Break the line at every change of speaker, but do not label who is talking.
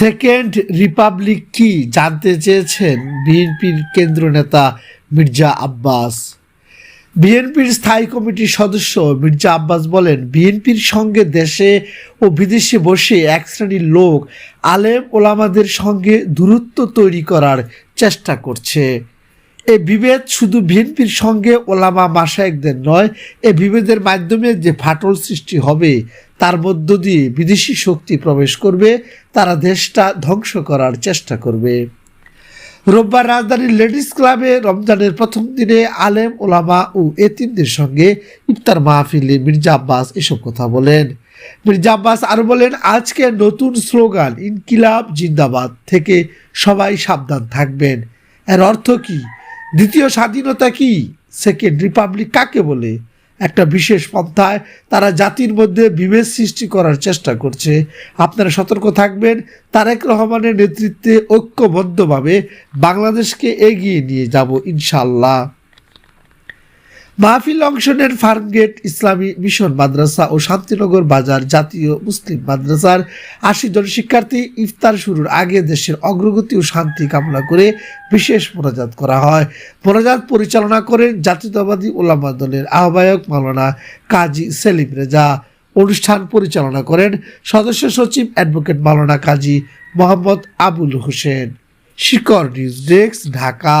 Second Republic কি জানতে চেয়েছেন বিএনপির কেন্দ্র নেতা মির্জা আব্বাস? বিএনপির স্থায়ী কমিটির সদস্য মির্জা আব্বাস বলেন, বিএনপির সঙ্গে দেশে ও বিদেশে বসে এক শ্রেণির লোক, আলেম ওলামাদের সঙ্গে দূরত্ব তৈরি করার চেষ্টা করছে। এ বিভেদ শুধু বিএনপির সঙ্গে ওলামা মাসায়েকদের নয়, এ বিভেদের মাধ্যমে যে ফাটল সৃষ্টি হবে, তার মধ্য দিয়ে বিদেশি শক্তি প্রবেশ করবে, তারা দেশটা ধ্বংস করার চেষ্টা করবে। রোববার রাজধানীর লেডিস ক্লাবে রমজানের প্রথম দিনে আলেম, ওলামা ও এতিমদের সঙ্গে ইফতার মাহফিলে মির্জা আব্বাস এসব কথা বলেন। মির্জা আব্বাস আরও বলেন, আজকে নতুন স্লোগান, ইনকিলাব জিন্দাবাদ, থেকে সবাই সাবধান থাকবেন। এর অর্থ কি? দ্বিতীয় স্বাধীনতা কি? সেকেন্ড রিপাবলিক কাকে বলে? একটা বিশেষ পন্থায় তারা জাতির মধ্যে বিভেদ সৃষ্টি করার চেষ্টা করছে। আপনারা সতর্ক থাকবেন। তারেক রহমানের নেতৃত্বে ঐক্যবদ্ধভাবে বাংলাদেশকে এগিয়ে নিয়ে যাব ইনশাল্লাহ মাহফিল অংশনের ফার্মগেট ইসলামী মিশন মাদ্রাসা ও শান্তিনগর বাজার জাতীয় মুসলিম মাদ্রাসার আশি জন শিক্ষার্থী ইফতার শুরুর আগে দেশের অগ্রগতি ও শান্তি কামনা করে বিশেষ মোনাজাত করা হয়। মোনাজাত পরিচালনা করেন জাতীয়তাবাদী ওলামা দলের আহ্বায়ক মাওলানা কাজী সেলিম রেজা। অনুষ্ঠান পরিচালনা করেন সদস্য সচিব অ্যাডভোকেট মাওলানা কাজী মোহাম্মদ আবুল হোসেন। শিকর news desk, Dhaka.